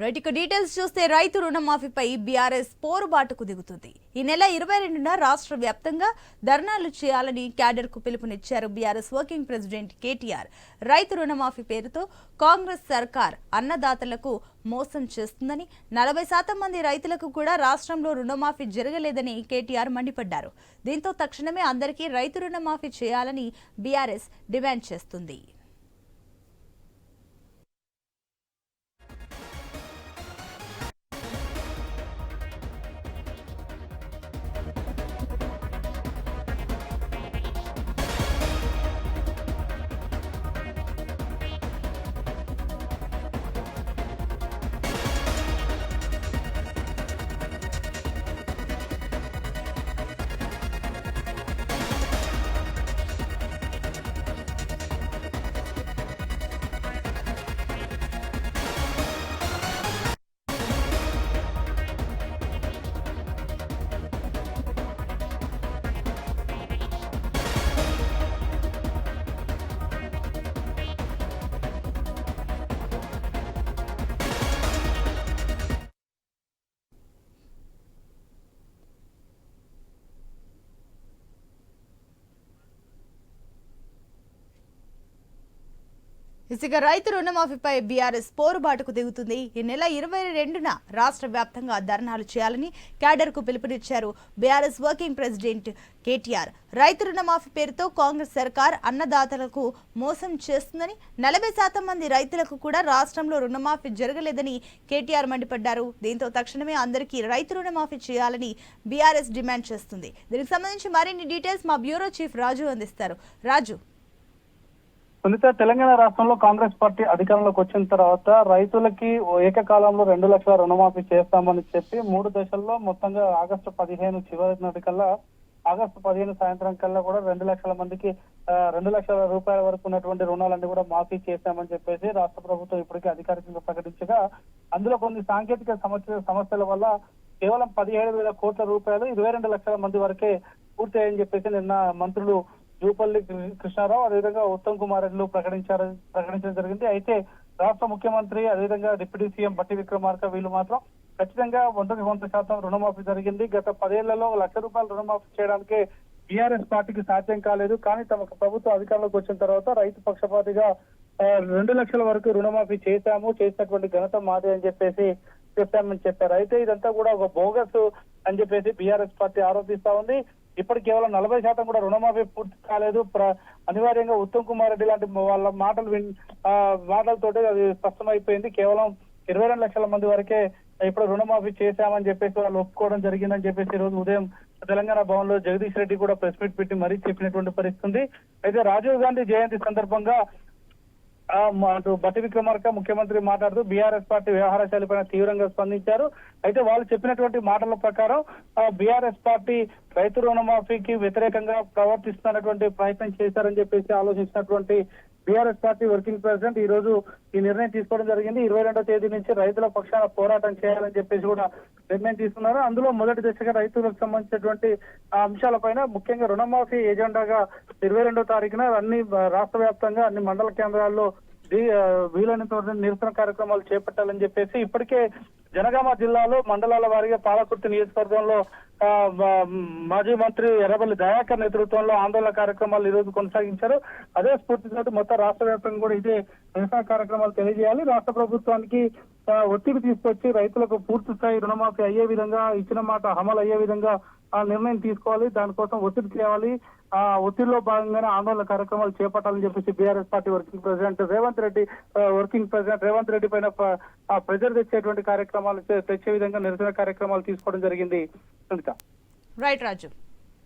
Right ఇక details చూస్తే రైతు రుణమాఫీపై బీఆర్ఎస్ పోరుబాటుకు దిగుతుంది. ఈ నెల ఇరవై రెండున రాష్ట్ర వ్యాప్తంగా ధర్నాలు చేయాలని క్యాడర్కు పిలుపునిచ్చారు బీఆర్ఎస్ వర్కింగ్ ప్రెసిడెంట్ కేటీఆర్. రైతు రుణమాఫీ పేరుతో కాంగ్రెస్ సర్కార్ అన్నదాతలకు మోసం చేస్తుందని నలభై శాతం మంది రైతులకు కూడా రాష్ట్రంలో రుణమాఫీ జరగలేదని కేటీఆర్ మండిపడ్డారు. దీంతో తక్షణమే అందరికీ రైతు రుణమాఫీ చేయాలని బీఆర్ఎస్ డిమాండ్ చేస్తుంది. ఇసుక రైతు రుణమాఫీపై బీఆర్ఎస్ పోరుబాటుకు దిగుతుంది. ఈ నెల ఇరవై రెండున రాష్ట్ర వ్యాప్తంగా ధర్నాలు చేయాలని క్యాడర్కు పిలుపునిచ్చారు బీఆర్ఎస్ వర్కింగ్ ప్రెసిడెంట్ కేటీఆర్. రైతు రుణమాఫీ పేరుతో కాంగ్రెస్ సర్కార్ అన్నదాతలకు మోసం చేస్తుందని నలభై శాతం మంది రైతులకు కూడా రాష్ట్రంలో రుణమాఫీ జరగలేదని కేటీఆర్ మండిపడ్డారు. దీంతో తక్షణమే అందరికీ రైతు రుణమాఫీ చేయాలని బీఆర్ఎస్ డిమాండ్ చేస్తుంది. దీనికి సంబంధించి మరిన్ని డీటెయిల్స్ మా బ్యూరో చీఫ్ రాజు అందిస్తారు. రాజు. సునీత తెలంగాణ రాష్ట్రంలో కాంగ్రెస్ పార్టీ అధికారంలోకి వచ్చిన తర్వాత రైతులకి ఏకకాలంలో రెండు లక్షల రుణమాఫీ చేస్తామని చెప్పి మూడు దశల్లో మొత్తంగా ఆగస్టు పదిహేను చివరి నాటికల్లా ఆగస్టు పదిహేను సాయంత్రం కల్లా కూడా రెండు లక్షల మందికి రెండు లక్షల రూపాయల వరకు ఉన్నటువంటి రుణాలన్నీ కూడా మాఫీ చేశామని చెప్పేసి రాష్ట్ర ప్రభుత్వం ఇప్పటికే అధికారికంగా ప్రకటించగా అందులో కొన్ని సాంకేతిక సమస్య సమస్యల వల్ల కేవలం పదిహేడు వేల కోట్ల రూపాయలు ఇరవై రెండు లక్షల మంది వరకే పూర్తయ్యని చెప్పేసి నిన్న మంత్రులు జూపల్లి కృష్ణారావు అదేవిధంగా ఉత్తమ్ కుమార్ రెడ్డిలు ప్రకటించారు ప్రకటించడం జరిగింది. అయితే రాష్ట్ర ముఖ్యమంత్రి అదేవిధంగా డిప్యూటీ సీఎం బట్టి విక్రమార్క వీళ్ళు మాత్రం ఖచ్చితంగా వందకి వంద శాతం రుణమాఫీ జరిగింది. గత పదేళ్ళలో లక్ష రూపాయలు రుణమాఫీ చేయడానికి బీఆర్ఎస్ పార్టీకి సాధ్యం కాలేదు. కానీ తమ ప్రభుత్వం అధికారంలోకి వచ్చిన తర్వాత రైతు పక్షపాతిగా రెండు లక్షల వరకు రుణమాఫీ చేశాము. చేసినటువంటి ఘనత మాదే అని చెప్పేసి చెప్పామని చెప్పారు. అయితే ఇదంతా కూడా ఒక బోగస్ అని చెప్పేసి బీఆర్ఎస్ పార్టీ ఆరోపిస్తా ఉంది. ఇప్పటికి కేవలం నలభై శాతం కూడా రుణమాఫీ పూర్తి కాలేదు. ప్ర- అనివార్యంగా ఉత్తమ్ కుమార్ రెడ్డి లాంటి వాళ్ళ మాటలు విన్ మాటలతోటి అది స్పష్టమైపోయింది. కేవలం ఇరవై రెండు లక్షల మంది వరకే ఇప్పుడు రుణమాఫీ చేశామని చెప్పేసి వాళ్ళు ఒప్పుకోవడం జరిగిందని చెప్పేసి ఈ రోజు ఉదయం తెలంగాణ భవన్లో జగదీష్ రెడ్డి కూడా ప్రెస్ మీట్ పెట్టి మరీ చెప్పినటువంటి పరిస్థితి అయితే రాజీవ్ గాంధీ జయంతి సందర్భంగా ఆ, అటు బట్టి విక్రమార్క ముఖ్యమంత్రి మాట్లాడుతూ బీఆర్ఎస్ పార్టీ వ్యవహార శైలిపైన తీవ్రంగా స్పందించారు. అయితే వాళ్ళు చెప్పినటువంటి మాటల ప్రకారం బీఆర్ఎస్ పార్టీ రైతు రుణమాఫీకి వ్యతిరేకంగా ప్రవర్తిస్తున్నటువంటి ప్రయత్నం చేశారని చెప్పేసి ఆలోచించినటువంటి బీఆర్ఎస్ పార్టీ వర్కింగ్ ప్రెసిడెంట్ ఈ రోజు ఈ నిర్ణయం తీసుకోవడం జరిగింది. ఇరవై రెండో తేదీ నుంచి రైతుల పక్షాన పోరాటం చేయాలని చెప్పేసి కూడా నిర్ణయం తీసుకున్నారు. అందులో మొదటి దశగా రైతులకు సంబంధించినటువంటి ఆ అంశాలపైన ముఖ్యంగా రుణమాఫీ ఎజెండాగా ఇరవై రెండో తారీఖున అన్ని రాష్ట్ర వ్యాప్తంగా అన్ని మండల కేంద్రాల్లో వీలైనంత నిరసన కార్యక్రమాలు చేపట్టాలని చెప్పేసి ఇప్పటికే జనగామ జిల్లాలో మండలాల వారీగా పాలకుర్తి నియోజకవర్గంలో ఆ, మాజీ మంత్రి ఎర్రబల్లి దయాకర్ నేతృత్వంలో ఆందోళన కార్యక్రమాలు ఈ రోజు కొనసాగించారు. అదే స్ఫూర్తితో మొత్తం రాష్ట్ర వ్యాప్తంగా కూడా ఇదే నిరసన కార్యక్రమాలు తెలియజేయాలి. రాష్ట్ర ప్రభుత్వానికి ఒత్తిడి తీసుకొచ్చి రైతులకు పూర్తి స్థాయి రుణమాఫీ అయ్యే విధంగా ఇచ్చిన మాట అమలు అయ్యే విధంగా ఆ నిర్ణయం తీసుకోవాలి. దానికోసం ఒత్తిడి చేయాలి ఆ ఒత్తిడిలో భాగంగానే ఆందోళన కార్యక్రమాలు చేపట్టాలని చెప్పేసి BRS party working president Revanth Reddy working president Revanth Reddy పైన ప్రెజర్ తెచ్చేటువంటి కార్యక్రమాలు తెచ్చే విధంగా నిరసన కార్యక్రమాలు తీసుకోవడం జరిగింది. రైట్ రాజు.